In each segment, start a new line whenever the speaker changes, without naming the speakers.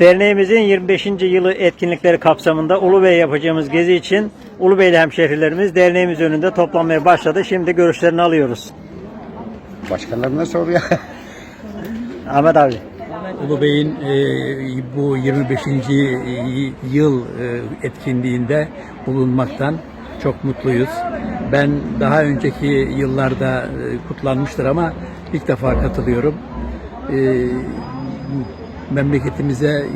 Derneğimizin 25. yılı etkinlikleri kapsamında Ulubey yapacağımız gezi için Ulubeyli hemşehrilerimiz derneğimiz önünde toplanmaya başladı. Şimdi görüşlerini alıyoruz.
Başkalarına sor ya.
Ahmet abi.
Ulu Bey'in e, bu 25. yıl e, etkinliğinde bulunmaktan çok mutluyuz. Ben daha önceki yıllarda e, kutlanmıştır ama ilk defa katılıyorum. E, memleketimize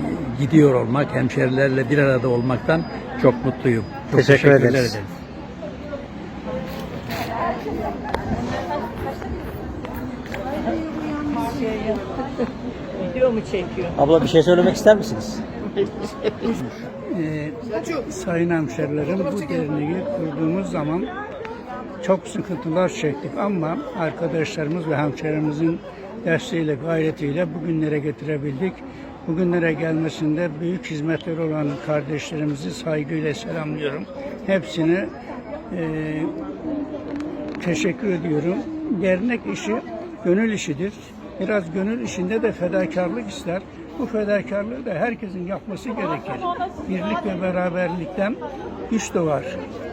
gidiyor olmak, hemşerilerle bir arada olmaktan çok mutluyum. Çok
Teşekkür
teşekkürler
ederiz.
ederim.
Video mu çekiyor?
Abla bir şey söylemek ister misiniz?
Ee, sayın hemşerilerim bu derneği kurduğumuz zaman çok sıkıntılar çektik ama arkadaşlarımız ve hemşerimizin desteğiyle, gayretiyle bugünlere getirebildik. Bugünlere gelmesinde büyük hizmetleri olan kardeşlerimizi saygıyla selamlıyorum. Hepsine e, teşekkür ediyorum. Dernek işi gönül işidir. Biraz gönül işinde de fedakarlık ister. Bu fedakarlığı da herkesin yapması gerekir. Birlik ve beraberlikten güç doğar.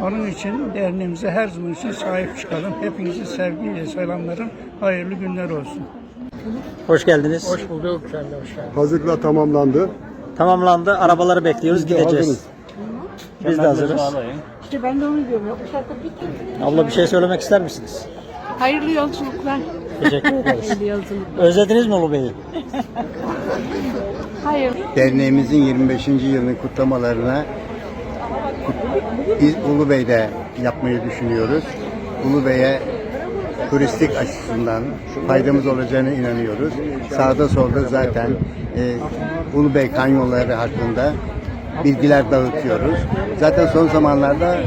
Onun için derneğimize her zaman için sahip çıkalım. Hepinizi sevgiyle selamlarım. Hayırlı günler olsun.
Hoş geldiniz.
Hoş bulduk. Sen de hoş geldin.
Hazırlıklar tamamlandı.
Tamamlandı. Arabaları bekliyoruz.
Biz de
Gideceğiz.
hazırız.
Biz de hazırız.
İşte ben de onu diyorum. Şarkı bitti.
Abla bir şey söylemek ister misiniz?
Hayırlı yolculuklar.
Teşekkür ederiz.
Hayırlı yolculuklar.
Özlediniz mi Ulubey'i?
Hayır.
Derneğimizin 25. yılını kutlamalarına Kut- biz Ulubey'de yapmayı düşünüyoruz. Ulubey'e turistik açısından faydamız olacağına inanıyoruz. Sağda solda zaten e, Ulubey kanyonları hakkında bilgiler dağıtıyoruz. Zaten son zamanlarda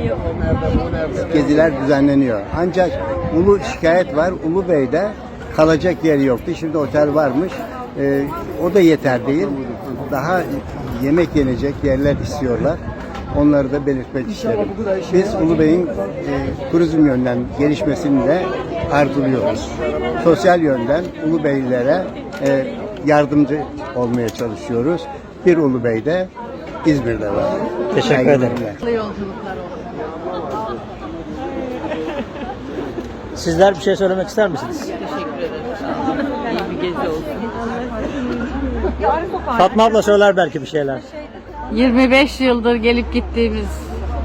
geziler düzenleniyor. Ancak Ulu şikayet var. Ulubey'de kalacak yer yoktu. Şimdi otel varmış. Ee, o da yeter değil. Daha yemek yenecek yerler istiyorlar. Onları da belirtmek isterim. Biz Ulubey'in e, turizm yönden gelişmesini de arzuluyoruz. Sosyal yönden Ulubeylilere e, yardımcı olmaya çalışıyoruz. Bir Ulubey'de İzmir'de var.
Teşekkür ederim.
Hayırlı yolculuklar olsun.
Sizler bir şey söylemek ister misiniz?
Teşekkür ederim. İyi bir gezi olsun.
Fatma abla söyler belki bir şeyler.
25 yıldır gelip gittiğimiz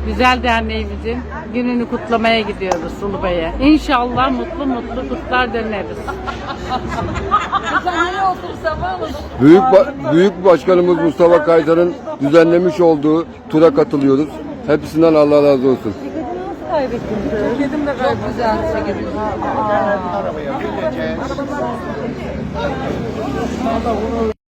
güzel derneğimizin gününü kutlamaya gidiyoruz Ulubey'e. İnşallah mutlu mutlu kutlar döneriz.
Büyük ba- Büyük Başkanımız Mustafa Kayser'in düzenlemiş olduğu tura katılıyoruz. Hepsinden Allah razı olsun.